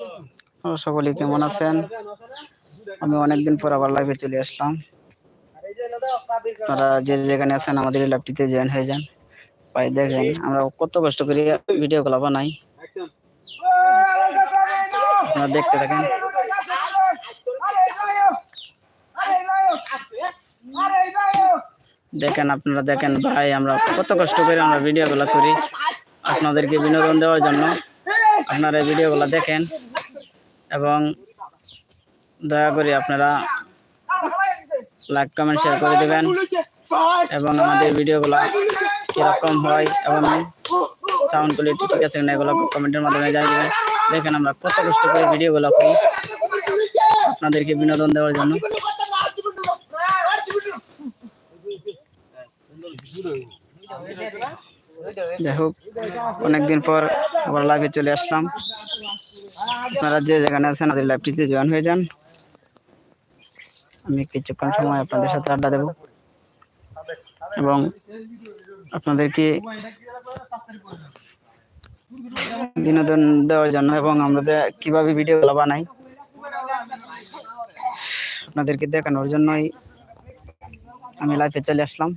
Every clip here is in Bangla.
আপনারা সকলেই, কেমন আছেন? আমি অনেকদিন পর আবার লাইভে চলে আসলাম। আপনারা যে যেখানে আছেন, আমাদের ল্যাবটিতে জয়েন হয়ে যান। ভাই, দেখেন, আমরা কত কষ্ট করি ভিডিও ভিডিওগুলো বানাই। আপনারা দেখতে থাকেন। দেখেন, আপনারা দেখেন, ভাই, আমরা কত কষ্ট করে আমরা ভিডিও ভিডিওগুলো করি। আপনাদেরকে বিনোদন দেওয়ার জন্য আপনারা ভিডিওগুলো দেখেন। এবং দয়া করে আপনারা লাইক কমেন্ট শেয়ার করে দেবেন এবং আমাদের ভিডিওগুলো কীরকম হয় এবং সাউন্ড কোয়ালিটি ঠিক আছে না এগুলো কমেন্টের মাধ্যমে জানিয়ে দেবেন। দেখেন আমরা কত কষ্ট করে ভিডিওগুলো করি। আপনাদেরকে বিনোদন দেওয়ার জন্য। যাই হোক অনেকদিন পর আবার লাইভে চলে আসলাম। আপনারা যে যেখানে আছেন, আমাদের লাইভটিতে জয়েন হয়ে যান। আমি কিছুক্ষণ সময় আপনাদের সাথে আড্ডা দেব। এবং আপনাদেরকে বিনোদন দেওয়ার জন্য এবং আমরা কীভাবে ভিডিওগুলো বানাই, আপনাদেরকে দেখানোর জন্যই আমি লাইফে চলে আসলাম।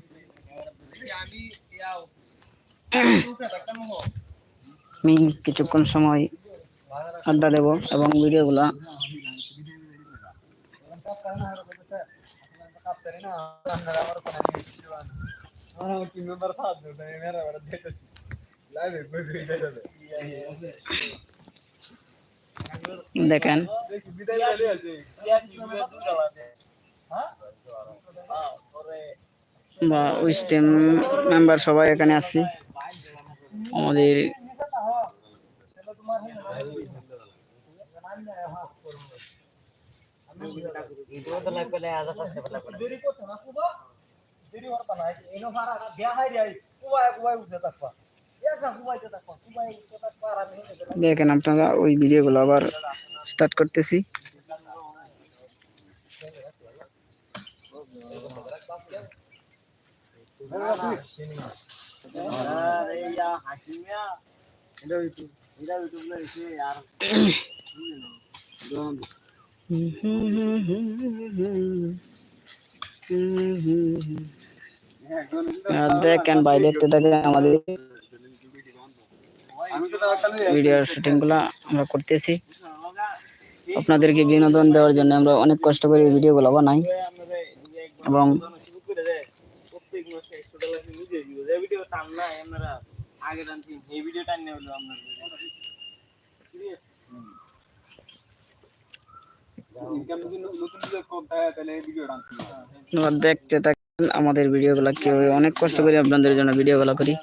আমি কিছুক্ষণ সময় আড্ডা দেব এবং ভিডিওগুলা দেখেন। বা উইস্টেম মেম্বার সবাই এখানে আছি। আমাদের দেখেন আপনারা ওই ভিডিওগুলো আবার স্টার্ট করতেছি। আর দেখেন ভাই দেখতে দেখেন আমাদের ভিডিওর শুটিংগুলা আমরা করতেছি। আপনাদেরকে বিনোদন দেওয়ার জন্য আমরা অনেক কষ্ট করে ভিডিও গুলো বানাই। এবং দেখতে থাকেন আমাদের ভিডিওগুলো কেউ অনেক কষ্ট করি আপনাদের জন্য ভিডিও ভিডিওগুলো করি।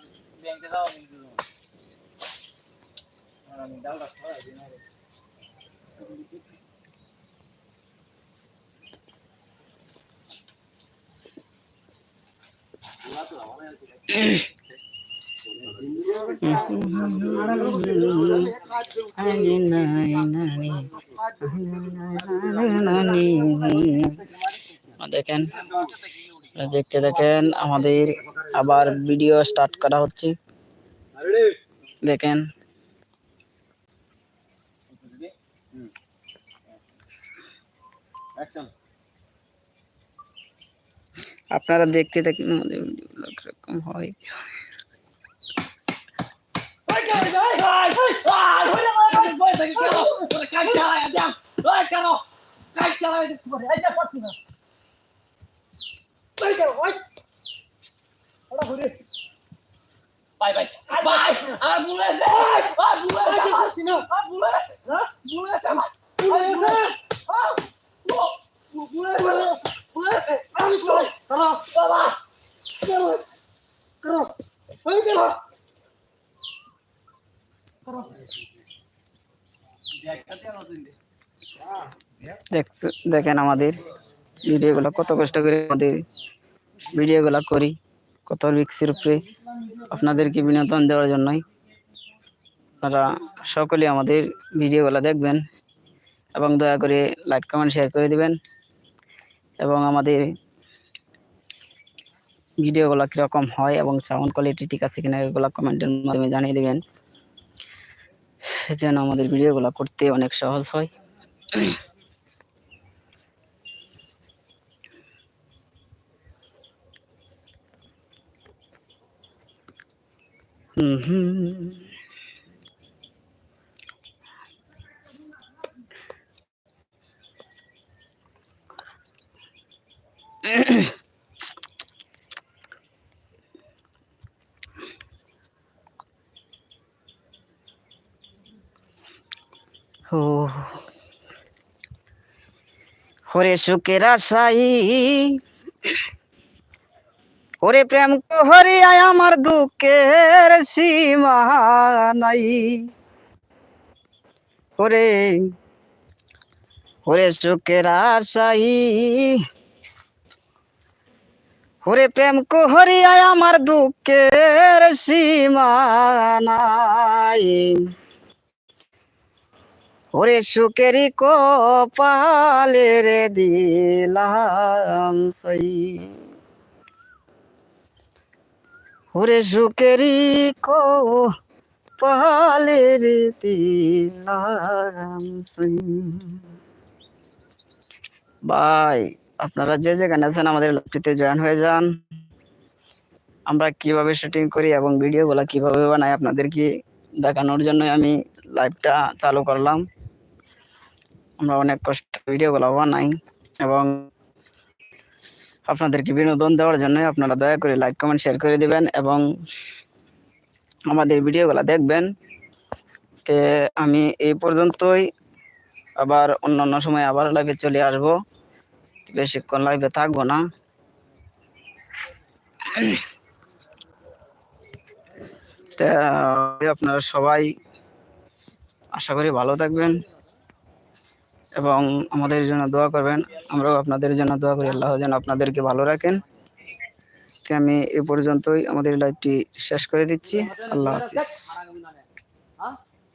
দেখেন দেখতে দেখেন আমাদের আবার ভিডিও স্টার্ট করা হচ্ছে। দেখেন। আপনারা দেখতে দেখেন আমাদের ভিডিওগুলো কীরকম হয় Bye bye. Bye. Ah, bullet. Ah, bullet. Ah, bullet. Ah, bullet. Ah, bullet. দেখেন আমাদের ভিডিওগুলো কত কষ্ট করে আমাদের ভিডিওগুলো করি, কত রিক্সের উপরে আপনাদেরকে বিনোদন দেওয়ার জন্যই। আপনারা সকলে আমাদের ভিডিওগুলো দেখবেন এবং দয়া করে লাইক কমেন্ট শেয়ার করে দিবেন এবং আমাদের ভিডিওগুলো কীরকম হয় এবং সাউন্ড কোয়ালিটি ঠিক আছে কিনা এগুলো কমেন্টের মাধ্যমে জানিয়ে দিবেন। যেন আমাদের ভিডিওগুলো করতে অনেক সহজ হয়। Mm-hmm. oh. হরে সুখের আশাই। ওরে প্রেম হরি আয় আমার দুঃখের সীমা নাই। ওরে ওরে সুখের আশাই। ওরে প্রেম হরি আয় আমার দুঃখের সীমা নাই। ওরে সুখেরই কপালে রে দিলাম সই। ওরে কো পালে রে দিলাম সই। ভাই, আপনারা যে যেখানে আছেন আমাদের লাইভটিতে জয়েন হয়ে যান। আমরা কীভাবে শুটিং করি এবং ভিডিওগুলো কীভাবে বানাই আপনাদেরকে দেখানোর জন্য আমি লাইভটা চালু করলাম। আমরা অনেক কষ্ট ভিডিওগুলো বানাই এবং আপনাদেরকে বিনোদন দেওয়ার জন্য আপনারা দয়া করে লাইক কমেন্ট শেয়ার করে দিবেন এবং আমাদের ভিডিওগুলো দেখবেন। তে আমি এই পর্যন্তই। আবার অন্যান্য সময় আবার লাইভে চলে আসব। বেশিক্ষণ লাইভে থাকব না। তা, আপনারা সবাই আশা করি ভালো থাকবেন। এবং আমাদের জন্য দোয়া করবেন। আমরাও আপনাদের জন্য দোয়া করি। আল্লাহ যেন আপনাদেরকে ভালো রাখেন। আমি এ পর্যন্তই আমাদের লাইভটি শেষ করে দিচ্ছি। আল্লাহ হাফিজ।